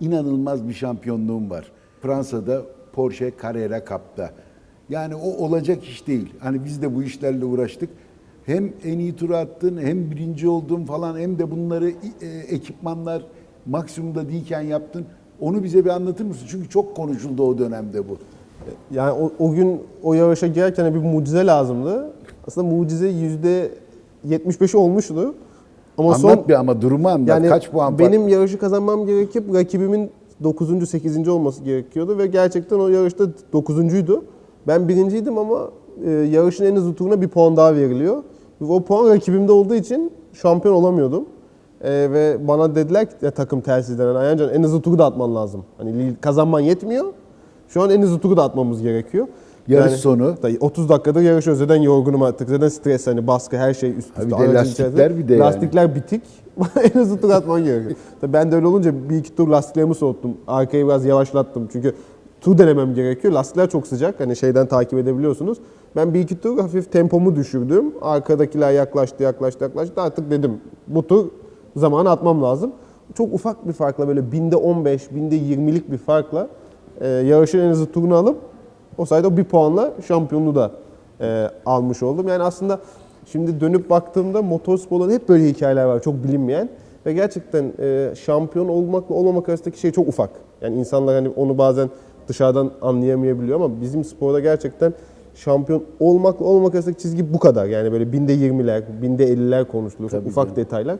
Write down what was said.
inanılmaz bir şampiyonluğum var. Fransa'da Porsche Carrera Cup'ta. Yani o olacak iş değil. Hani biz de bu işlerle uğraştık. Hem en iyi tur attın, hem birinci oldun falan, hem de bunları e, ekipmanlar maksimumda değilken yaptın. Onu bize bir anlatır mısın? Çünkü çok konuşuldu o dönemde bu. Yani o, o gün o yarışa girerken bir mucize lazımdı. Aslında mucize yüzde 75'i olmuştu. Ama anlat son bir ama durumu anlat. yani Kaç puan benim yarışı kazanmam gerekip rakibimin 9. 8. olması gerekiyordu ve gerçekten o yarışta 9.'uydu. Ben birinciydim ama e, yarışın en hızlı turuna bir puan daha veriliyor. Ve o puan rakibimde olduğu için şampiyon olamıyordum. E, ve bana dediler ki ya, takım telsizden yani Ayhancan en hızlı turu da atman lazım. Hani kazanman yetmiyor. Şu an en hızlı turu da atmamız gerekiyor. Yarış sonu. Tabii 30 dakikadır yarışıyoruz. Zaten yorgunum artık. Zaten stres hani baskı her şey üst üste. Bir de lastikler içerisinde. bir de yani. Lastikler bitik. en hızlı tur atman gerekiyor. Tabii ben de öyle olunca bir iki tur lastiklerimi soğuttum. Arkayı biraz yavaşlattım. Çünkü tur denemem gerekiyor. Lastikler çok sıcak. Hani şeyden takip edebiliyorsunuz. Ben bir iki tur hafif tempomu düşürdüm. Arkadakiler yaklaştı, yaklaştı, yaklaştı. Artık dedim bu tur zamanı atmam lazım. Çok ufak bir farkla böyle binde 15, binde 20'lik bir farkla e, yarışın en hızlı turunu alıp o sayede bir puanla şampiyonluğu da e, almış oldum. Yani aslında şimdi dönüp baktığımda motorsporların hep böyle hikayeler var çok bilinmeyen. Ve gerçekten e, şampiyon olmakla olmamak arasındaki şey çok ufak. Yani insanlar hani onu bazen dışarıdan anlayamayabiliyor ama bizim sporda gerçekten şampiyon olmakla olmamak arasındaki çizgi bu kadar. Yani böyle binde 20'ler, binde 50'ler konuşuluyor. Tabii ufak canım. detaylar.